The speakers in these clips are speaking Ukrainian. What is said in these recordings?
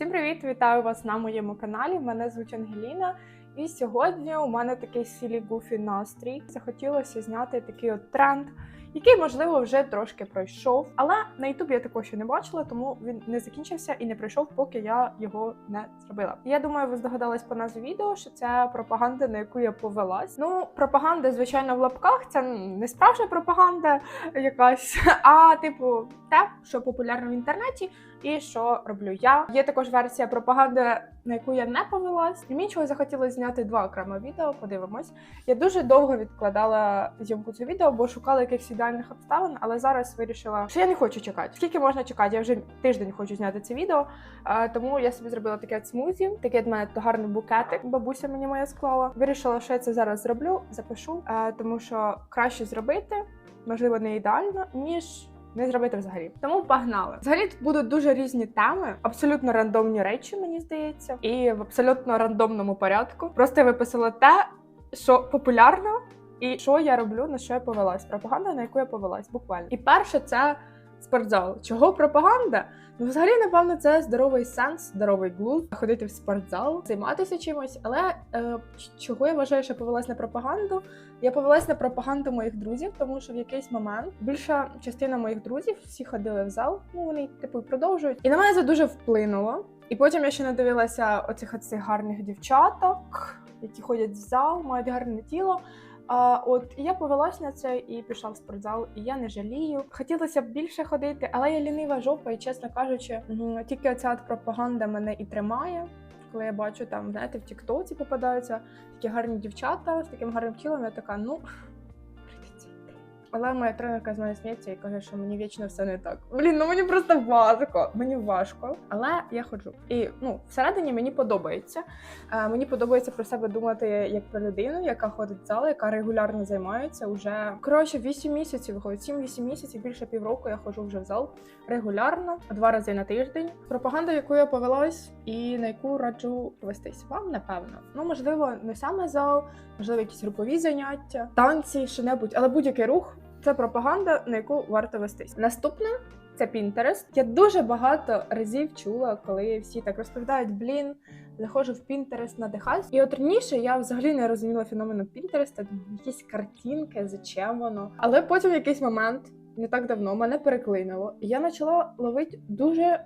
Всім привіт! Вітаю вас на моєму каналі. Мене звуть Ангеліна. І сьогодні у мене такий сілі гуфі настрій. Захотілося зняти такий от тренд, який, можливо, вже трошки пройшов. Але на Ютубі я такого ще не бачила, тому він не закінчився і не пройшов, поки я його не зробила. Я думаю, ви здогадались по назві відео, що це пропаганда, на яку я повелась. Ну, пропаганда, звичайно, в лапках це не справжня пропаганда якась, а типу те, що популярно в інтернеті, і що роблю я. Є також версія пропаганди, на яку я не повелась. І мені чого захотілося зняти два окремо відео. Подивимось. Я дуже довго відкладала зйомку цього відео, бо шукала якихось ідеальних обставин, але зараз вирішила, що я не хочу чекати. Скільки можна чекати? Я вже тиждень хочу зняти це відео. Тому я собі зробила таке смузі, такий від мене гарний букетик. Бабуся мені моя склала. Вирішила, що я це зараз зроблю, запишу, тому що краще зробити, можливо, не ідеально, ніж. Не зробити взагалі. Тому погнали. Взагалі тут будуть дуже різні теми, абсолютно рандомні речі, мені здається, і в абсолютно рандомному порядку. Просто я виписала те, що популярно, і що я роблю, на що я повелась. Пропаганда, на яку я повелась, буквально. І перше, це спортзал. Чого пропаганда? Ну, взагалі, напевно, це здоровий сенс, здоровий глузд, ходити в спортзал, займатися чимось. Але е, чого я вважаю, що повелась на пропаганду? Я повелась на пропаганду моїх друзів, тому що в якийсь момент більша частина моїх друзів всі ходили в зал. Ну вони типу продовжують. І на мене це дуже вплинуло. І потім я ще надивилася оцих оцих гарних дівчаток, які ходять в зал, мають гарне тіло. А от я повелась на це і пішла в спортзал, і я не жалію. Хотілося б більше ходити, але я лінива жопа, і чесно кажучи, тільки оця пропаганда мене і тримає. Коли я бачу там, знаєте, в Тіктоці попадаються такі гарні дівчата з таким гарним тілом, я така, ну. Але моя тренерка з мене сміється і каже, що мені вічно все не так. Блін, ну мені просто важко. Мені важко, але я ходжу. І ну, всередині мені подобається. Е, мені подобається про себе думати як про людину, яка ходить в зал, яка регулярно займається уже коротше 8 місяців. Виходить 7-8 місяців, більше півроку я ходжу вже в зал регулярно, два рази на тиждень. Пропаганда, в яку я повелась, і на яку раджу вестись вам, напевно. Ну можливо, не саме зал, можливо, якісь групові заняття, танці, що-небудь, але будь-який рух. Це пропаганда, на яку варто вестись. Наступне це Pinterest. Я дуже багато разів чула, коли всі так розповідають: блін, заходжу в Pinterest, надихаюсь. І от раніше я взагалі не розуміла феномену Pinterest, якісь картинки, зачем воно. Але потім в якийсь момент, не так давно, мене переклинило, і я почала ловити дуже.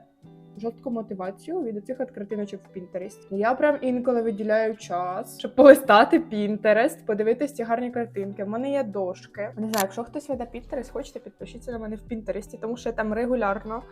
Жорстку мотивацію від цих от картиночок в Pinterest. Я прям інколи виділяю час, щоб полистати Pinterest, подивитись ці гарні картинки. В мене є дошки. Не знаю, якщо хтось веде Pinterest, хочете, підпишіться на мене в Pinterest, тому що я там регулярно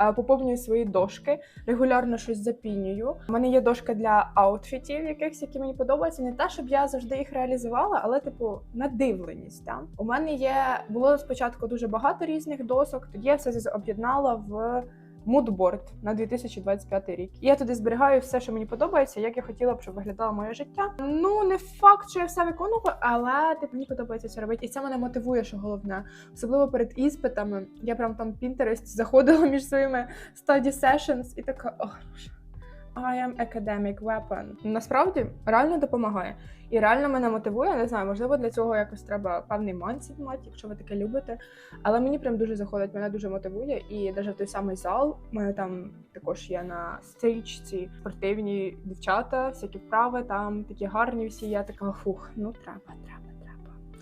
е, поповнюю свої дошки, регулярно щось запінюю. У мене є дошка для аутфітів, якихось, які мені подобаються. Не те, щоб я завжди їх реалізувала, але типу надивленість. Там у мене є було спочатку дуже багато різних досок. Тоді я все об'єднала в мудборд на 2025 рік. Я туди зберігаю все, що мені подобається, як я хотіла б, щоб виглядало моє життя. Ну не факт, що я все виконувала, але типу мені подобається це робити. І це мене мотивує, що головне, особливо перед іспитами. Я прям там Pinterest заходила між своїми study sessions і така ох. I am academic weapon. Насправді реально допомагає. І реально мене мотивує. Не знаю, можливо, для цього якось треба певний майндсет мати, якщо ви таке любите. Але мені прям дуже заходить, мене дуже мотивує. І навіть в той самий зал мене там також є на стрічці спортивні дівчата, всякі вправи, там такі гарні всі. Я така фух, ну треба, треба.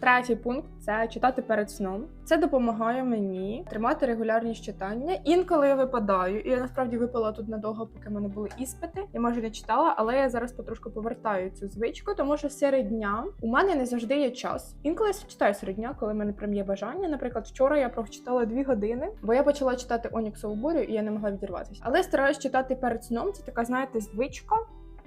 Третій пункт це читати перед сном. Це допомагає мені тримати регулярність читання. Інколи я випадаю, і я насправді випала тут надовго, поки в мене були іспити. Я майже не читала, але я зараз потрошку повертаю цю звичку, тому що серед дня у мене не завжди є час. Інколи я читаю серед дня, коли мене прям є бажання. Наприклад, вчора я прочитала дві години, бо я почала читати Оніксову бурю, і я не могла відірватися. Але стараюсь читати перед сном. Це така, знаєте, звичка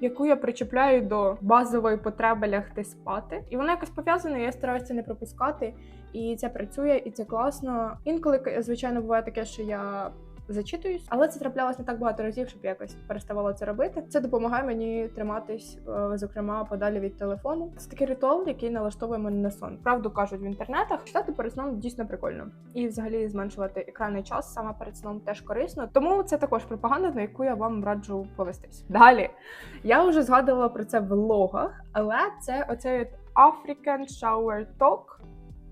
яку я причіпляю до базової потреби лягти спати, і вона якось пов'язана. Я стараюся не пропускати, і це працює, і це класно. Інколи звичайно буває таке, що я зачитуюсь, але це траплялось не так багато разів, щоб якось переставала це робити. Це допомагає мені триматись, е, зокрема, подалі від телефону. Це такий ритуал, який налаштовує мене на сон. Правду кажуть в інтернетах. Читати перед сном дійсно прикольно, і взагалі зменшувати екранний час саме перед сном теж корисно. Тому це також пропаганда, на яку я вам раджу повестись. Далі я вже згадувала про це в влогах, але це оцей African Shower Talk,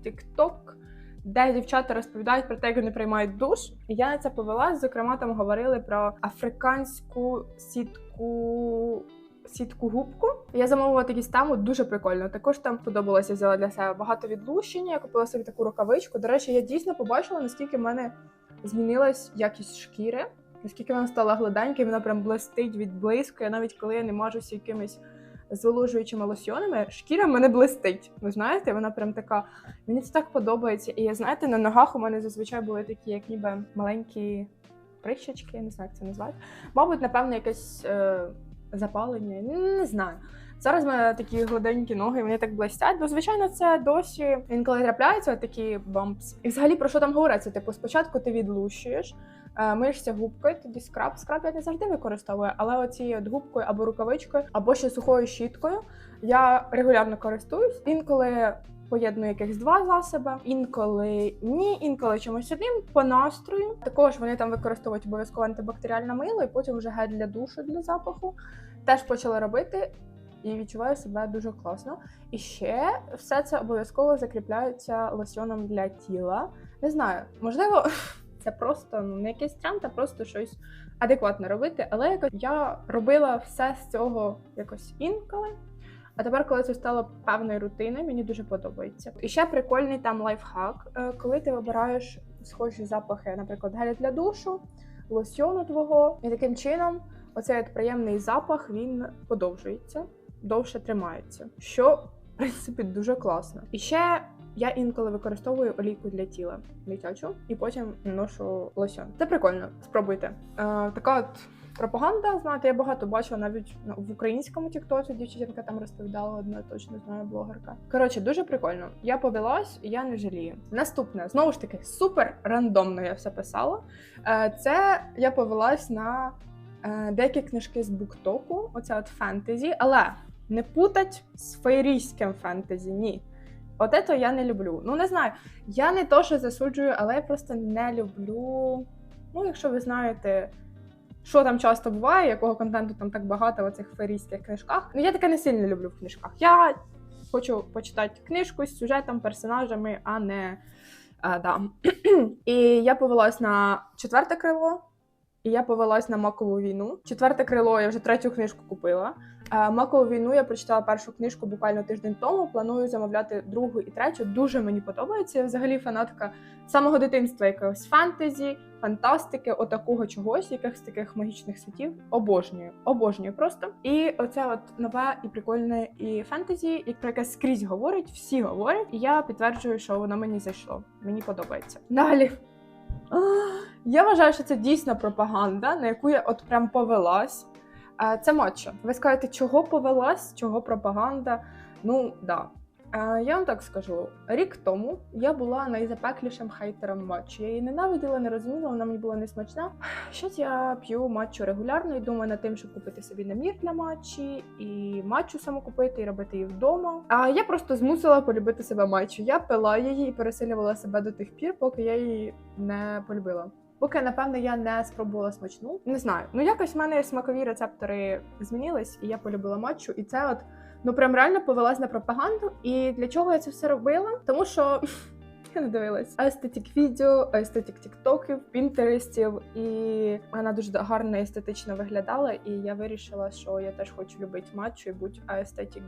TikTok. Де дівчата розповідають про те, як вони приймають душ. І я на це повелась. Зокрема, там говорили про африканську сітку. Сітку губку. Я замовила такі стаму, дуже прикольно. Також там подобалося, взяла для себе багато відлущення. Я купила собі таку рукавичку. До речі, я дійсно побачила, наскільки в мене змінилась якість шкіри, наскільки вона стала гладенька, і вона прям блистить, відблискує. Навіть коли я не мажуся якимись зволожуючими лосьонами, шкіра мене блистить. Ви знаєте, вона прям така. Мені це так подобається. І знаєте, на ногах у мене зазвичай були такі, як ніби маленькі прищечки, не знаю, як це назвати. Мабуть, напевно, якесь е, запалення, не знаю. Зараз в мене такі гладенькі ноги, вони так блистять. Бо, звичайно, це досі інколи трапляються такі бампс. І взагалі про що там говориться? Типу, спочатку ти відлущуєш, миєшся губкою, тоді скраб. Скраб я не завжди використовую, але оцією губкою або рукавичкою, або ще сухою щіткою я регулярно користуюсь. Інколи поєдную якихось два засоби, інколи ні, інколи чимось одним по настрою. Також вони там використовують обов'язково антибактеріальне мило, і потім вже гель для душу для запаху. Теж почала робити. І відчуваю себе дуже класно. І ще все це обов'язково закріпляється лосьоном для тіла. Не знаю, можливо, це просто ну, не якийсь тренд, а просто щось адекватно робити. Але якось я робила все з цього якось інколи. А тепер, коли це стало певною рутиною, мені дуже подобається. І ще прикольний там лайфхак, е, коли ти вибираєш схожі запахи, наприклад, геля для душу, лосьону твого, і таким чином оцей от приємний запах він подовжується, довше тримається, що в принципі дуже класно. І ще я інколи використовую олійку для тіла дитячу, і потім ношу лосьон. Це прикольно, спробуйте. Е, така от. Пропаганда, знаєте, я багато бачила навіть ну, в українському тіктоці. Дівчинка там розповідала одна, точно знаю, блогерка. Коротше, дуже прикольно. Я повелась, я не жалію. Наступне знову ж таки супер рандомно я все писала. Е, Це я повелась на е, деякі книжки з буктоку. Оце от фентезі, але не путать з фейрійським фентезі. Ні. От це я не люблю. Ну не знаю. Я не то, що засуджую, але я просто не люблю. Ну, якщо ви знаєте що там часто буває, якого контенту там так багато в цих ферійських книжках. Ну я таке не сильно люблю в книжках. Я хочу почитати книжку з сюжетом, персонажами, а не а, да. І я повелась на четверте крило, і я повелась на макову війну. Четверте крило я вже третю книжку купила. А, Макову війну я прочитала першу книжку буквально тиждень тому. Планую замовляти другу і третю. Дуже мені подобається. Я взагалі фанатка самого дитинства якогось фентезі, фантастики, отакого чогось, якихось таких магічних світів. Обожнюю, обожнюю просто. І оце от нове і прикольне і фентезі, як про яке скрізь говорять, всі говорять. І я підтверджую, що воно мені зайшло. Мені подобається. Далі. Я вважаю, що це дійсно пропаганда, на яку я от прям повелась. Це матча. Ви скажете, чого повелась, чого пропаганда? Ну, да. Я вам так скажу, рік тому я була найзапеклішим хейтером матчу. Я її ненавиділа, не розуміла, вона мені була несмачна. Щось я п'ю матчу регулярно і думаю над тим, щоб купити собі намір для матчі, і матчу саму купити і робити її вдома. А я просто змусила полюбити себе матчу. Я пила її і пересилювала себе до тих пір, поки я її не полюбила. Поки, напевно, я не спробувала смачну. Не знаю. Ну якось в мене смакові рецептори змінились, і я полюбила матчу. І це от ну прям реально повелась на пропаганду. І для чого я це все робила? Тому що. Я не дивилась естетик відео, естетик тіктоків, пінтерестів, і вона дуже гарно естетично виглядала. І я вирішила, що я теж хочу любити матчу і бути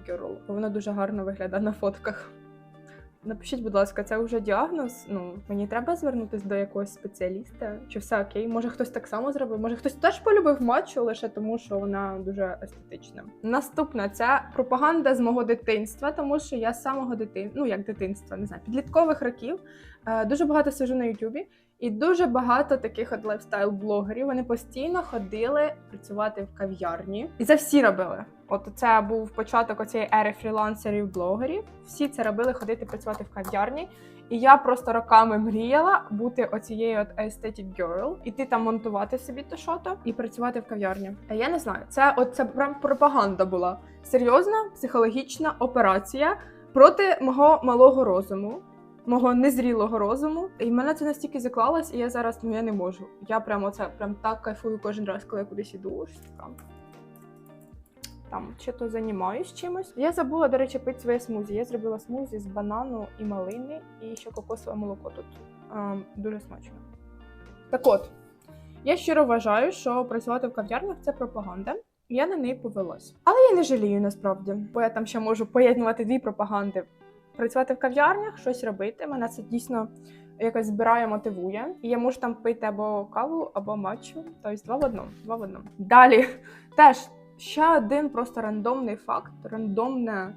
girl. Бо вона дуже гарно виглядає на фотках. Напишіть, будь ласка, це вже діагноз. Ну мені треба звернутися до якогось спеціаліста. Чи все окей? Може хтось так само зробив? Може хтось теж полюбив матчу лише тому, що вона дуже естетична. Наступна це пропаганда з мого дитинства, тому що я з самого дитинства, ну як дитинства, не знаю, підліткових років е, дуже багато сижу на Ютубі. І дуже багато таких от лайфстайл-блогерів. Вони постійно ходили працювати в кав'ярні, і це всі робили. От це був початок оцієї ери фрілансерів-блогерів. Всі це робили ходити працювати в кав'ярні. І я просто роками мріяла бути оцією от aesthetic girl, іти там монтувати собі то шото і працювати в кав'ярні. А я не знаю, це от це прям пропаганда була серйозна психологічна операція проти мого малого розуму. Мого незрілого розуму, і мене це настільки заклалось, і я зараз ну я не можу. Я прямо це прям так кайфую кожен раз, коли я кудись іду. Ось така. Там чи то займаюсь чимось. Я забула, до речі, пити своє смузі. Я зробила смузі з банану і малини, і ще кокосове молоко тут. Ем, дуже смачно. Так от, я щиро вважаю, що працювати в кав'ярнях це пропаганда. Я на неї повелась. Але я не жалію насправді, бо я там ще можу поєднувати дві пропаганди. Працювати в кав'ярнях, щось робити. Мене це дійсно якось збирає, мотивує. І я можу там пити або каву, або матчу. Тобто два в одному. Два в одному. Далі теж ще один просто рандомний факт, рандомне.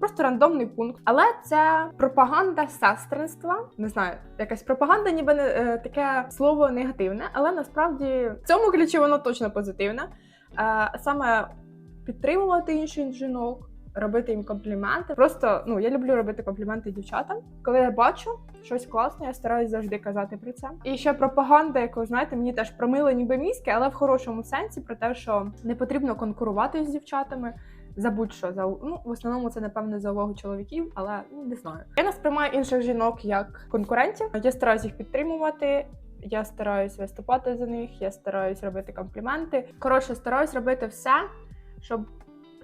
Просто рандомний пункт, але це пропаганда сестринства. Не знаю, якась пропаганда, ніби не е, таке слово негативне, але насправді в цьому ключі воно точно позитивне. Е, саме підтримувати інших жінок, робити їм компліменти. Просто ну я люблю робити компліменти дівчатам. Коли я бачу щось класне, я стараюсь завжди казати про це. І ще пропаганда, яку знаєте, мені теж промили ніби мізки, але в хорошому сенсі про те, що не потрібно конкурувати з дівчатами. За будь-що за ну в основному це напевне за увагу чоловіків, але ну не знаю. Я не сприймаю інших жінок як конкурентів. Я стараюсь їх підтримувати. Я стараюсь виступати за них, я стараюсь робити компліменти. Коротше, стараюсь робити все, щоб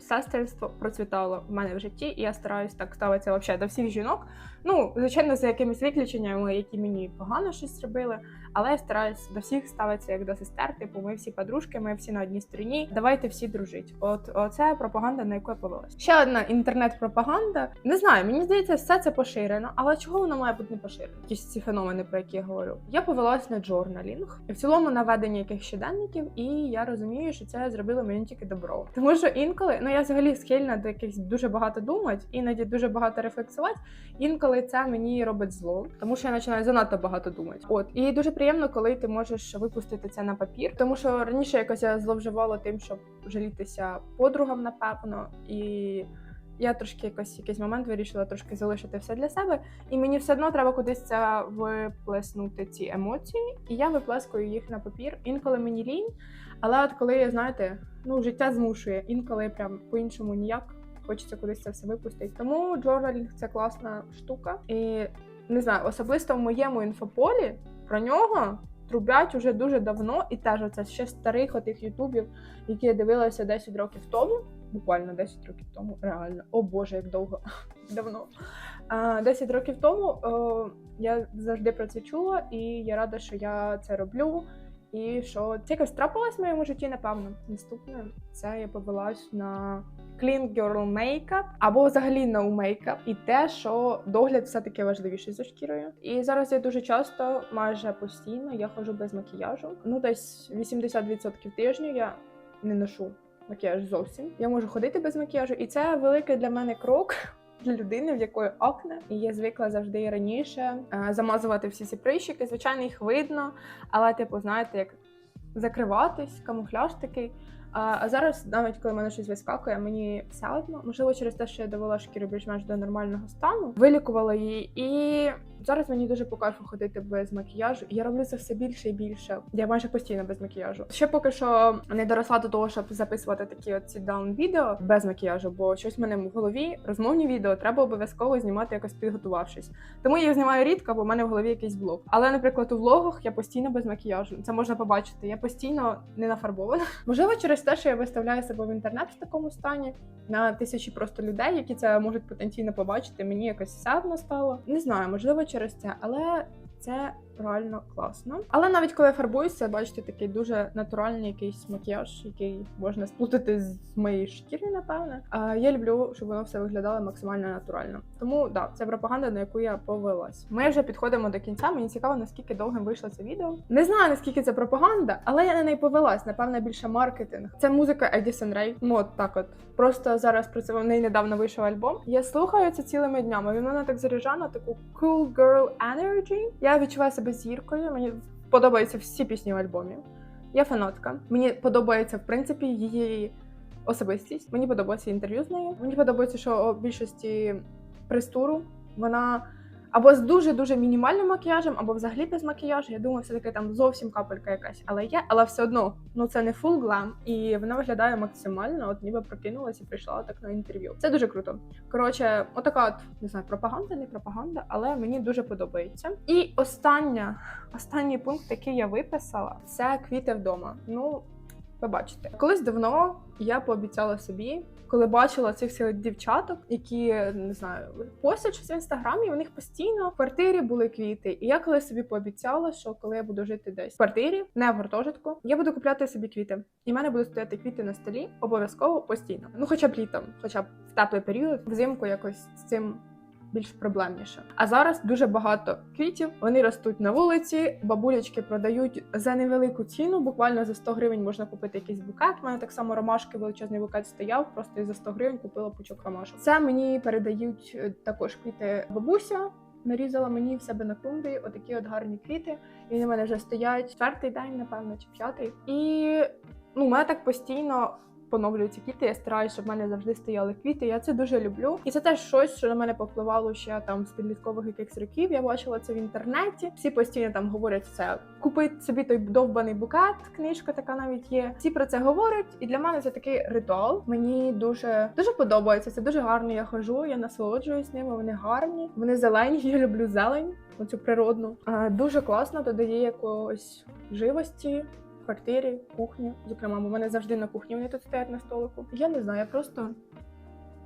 сестринство процвітало в мене в житті, і я стараюсь так ставитися взагалі до всіх жінок. Ну, звичайно, за якимись виключеннями, які мені погано щось зробили, але я стараюсь до всіх ставитися як до сестер. Типу, ми всі подружки, ми всі на одній стороні. Давайте всі дружить. От оце пропаганда, на яку я повелась. Ще одна інтернет-пропаганда. Не знаю, мені здається, все це поширено, але чого воно має бути не поширено? Якісь ці феномени, про які я говорю. Я повелась на джорналінг, в цілому на ведення яких щоденників, і я розумію, що це зробило мені тільки добро. Тому що інколи, ну я взагалі схильна до якихось дуже багато думати, іноді дуже багато рефлексувати. Інколи це мені робить зло, тому що я починаю занадто багато думати. От і дуже приємно, коли ти можеш випустити це на папір, тому що раніше якось я зловживала тим, щоб жалітися подругам, напевно, і я трошки якось якийсь момент вирішила трошки залишити все для себе, і мені все одно треба кудись це виплеснути ці емоції, і я виплескую їх на папір. Інколи мені лінь, але от коли знаєте, ну життя змушує, інколи прям по-іншому ніяк. Хочеться кудись це все випустити. Тому джорналінг це класна штука. І не знаю, особисто в моєму інфополі про нього трубять уже дуже давно, і теж оце ще старих отих ютубів, які я дивилася 10 років тому. Буквально 10 років тому, реально. О Боже, як довго давно. А, 10 років тому я завжди про це чула, і я рада, що я це роблю. І що це якось трапилось в моєму житті, напевно. Наступне це я повелась на clean girl makeup або взагалі no makeup. І те, що догляд все-таки важливіший за шкірою. І зараз я дуже часто, майже постійно, я ходжу без макіяжу. Ну, десь 80% тижню я не ношу макіяж зовсім. Я можу ходити без макіяжу, і це великий для мене крок. Для людини, в якої акне, і я звикла завжди раніше е, замазувати всі ці прищики. Звичайно, їх видно, але, типу, знаєте, як закриватись, камуфляж такий. А, зараз, навіть коли мене щось вискакує, мені все одно, можливо, через те, що я довела шкіру більш-менш до нормального стану, вилікувала її, і зараз мені дуже по кайфу ходити без макіяжу. Я роблю це все більше і більше. Я майже постійно без макіяжу. Ще поки що не доросла до того, щоб записувати такі от даун відео без макіяжу, бо щось в мене в голові розмовні відео треба обов'язково знімати якось підготувавшись. Тому я їх знімаю рідко, бо в мене в голові якийсь блог. Але, наприклад, у влогах я постійно без макіяжу. Це можна побачити. Я постійно не нафарбована. Можливо, через те, що я виставляю себе в інтернет в такому стані на тисячі просто людей, які це можуть потенційно побачити. Мені якось садно стало. Не знаю, можливо, через це, але це реально класно. Але навіть коли я фарбуюся, бачите, такий дуже натуральний якийсь макіяж, який можна сплутати з моєї шкіри, напевне. А я люблю, щоб воно все виглядало максимально натурально. Тому да, це пропаганда, на яку я повелась. Ми вже підходимо до кінця. Мені цікаво, наскільки довгим вийшло це відео. Не знаю наскільки це пропаганда, але я на неї повелась. Напевне, більше маркетинг. Це музика Едісон Рей. Ну от так, от просто зараз про це в неї недавно вийшов альбом. Я слухаю це цілими днями. Він мене так заряджає таку cool girl energy. Я відчуваю себе зіркою. Мені подобаються всі пісні в альбомі. Я фанатка. Мені подобається в принципі її особистість. Мені подобається інтерв'ю з нею. Мені подобається, що у більшості прес-туру вона або з дуже дуже мінімальним макіяжем, або взагалі без макіяжу. Я думаю, все таки там зовсім капелька якась, але є, але все одно ну це не фул глам, і вона виглядає максимально, от ніби прокинулась і прийшла так на інтерв'ю. Це дуже круто. Коротше, отака от не знаю, пропаганда, не пропаганда, але мені дуже подобається. І остання, останній пункт, який я виписала, це квіти вдома. Ну. побачите. Колись давно я пообіцяла собі, коли бачила цих всіх дівчаток, які не знаю, постять щось в інстаграмі. У них постійно в квартирі були квіти. І я коли собі пообіцяла, що коли я буду жити десь в квартирі, не в гуртожитку, я буду купляти собі квіти. І в мене будуть стояти квіти на столі обов'язково постійно. Ну, хоча б літом, хоча б в теплий період, взимку якось з цим більш проблемніше. А зараз дуже багато квітів. Вони ростуть на вулиці. Бабулечки продають за невелику ціну. Буквально за 100 гривень можна купити якийсь букет. У мене так само ромашки, величезний букет стояв. Просто і за 100 гривень купила пучок ромашок. Це мені передають е, також квіти бабуся. Нарізала мені в себе на клумбі отакі от гарні квіти. І вони в мене вже стоять четвертий день, напевно, чи п'ятий. І ну, у мене так постійно поновлюються квіти. Я стараюся, щоб в мене завжди стояли квіти. Я це дуже люблю. І це теж щось, що на мене повпливало ще там з підліткових якихось років. Я бачила це в інтернеті. Всі постійно там говорять це. Купи собі той довбаний букет. Книжка така навіть є. Всі про це говорять, і для мене це такий ритуал. Мені дуже дуже подобається. Це дуже гарно. Я хожу, я насолоджуюсь ними. Вони гарні, вони зелені. Я люблю зелень, оцю природну. Е, Дуже класно додає якогось живості квартирі, кухні. Зокрема, бо в мене завжди на кухні вони тут стоять на столику. Я не знаю, я просто.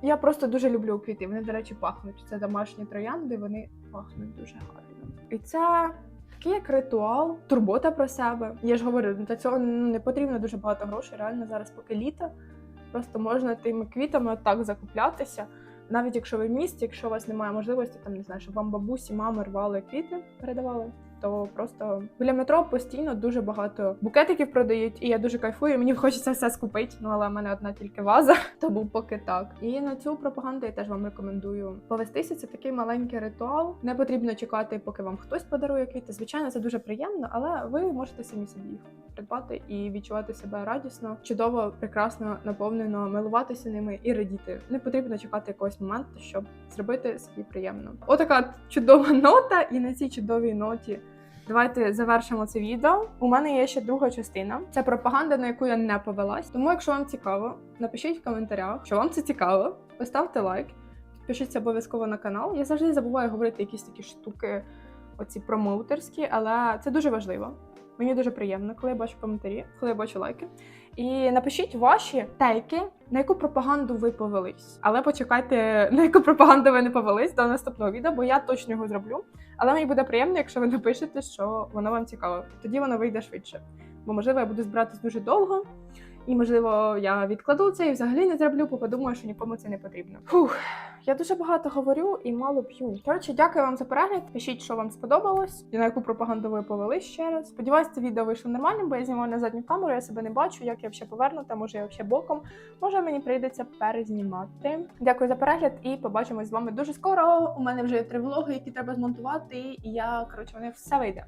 Я просто дуже люблю квіти. Вони, до речі, пахнуть. Це домашні троянди, вони пахнуть дуже гарно. І це такий як ритуал, турбота про себе. Я ж говорю, для цього ну, не потрібно дуже багато грошей. Реально зараз, поки літо, просто можна тими квітами так закуплятися. Навіть якщо ви в місті, якщо у вас немає можливості, там не знаю, щоб вам бабусі, мами рвали квіти, передавали. То просто біля метро постійно дуже багато букетиків продають, і я дуже кайфую. Мені хочеться все скупити. Ну але в мене одна тільки ваза, тому поки так. І на цю пропаганду я теж вам рекомендую повестися. Це такий маленький ритуал. Не потрібно чекати, поки вам хтось подарує квіти. Звичайно, це дуже приємно, але ви можете самі собі їх придбати і відчувати себе радісно, чудово, прекрасно, наповнено, милуватися ними і радіти. Не потрібно чекати якогось моменту, щоб зробити собі приємно. Отака чудова нота, і на цій чудовій ноті. Давайте завершимо це відео. У мене є ще друга частина. Це пропаганда, на яку я не повелась. Тому, якщо вам цікаво, напишіть в коментарях, що вам це цікаво. Поставте лайк, підпишіться обов'язково на канал. Я завжди забуваю говорити якісь такі штуки, оці промоутерські, але це дуже важливо. Мені дуже приємно, коли я бачу коментарі, коли я бачу лайки. І напишіть ваші тейки, на яку пропаганду ви повелись. Але почекайте, на яку пропаганду ви не повелись до наступного відео, бо я точно його зроблю. Але мені буде приємно, якщо ви напишете, що воно вам цікаво. Тоді воно вийде швидше. Бо можливо я буду збиратись дуже довго, і можливо я відкладу це і взагалі не зроблю, бо подумаю, що нікому це не потрібно. Фух, я дуже багато говорю і мало п'ю. Коротше, дякую вам за перегляд. Пишіть, що вам сподобалось, і на яку пропаганду ви повели ще раз. Сподіваюсь, це відео вийшло нормальним, бо я знімаю на задню камеру, я себе не бачу, як я ще повернута, може я ще боком. Може мені прийдеться перезнімати. Дякую за перегляд і побачимось з вами дуже скоро. У мене вже є три влоги, які треба змонтувати, і я коротше, вони все вийде.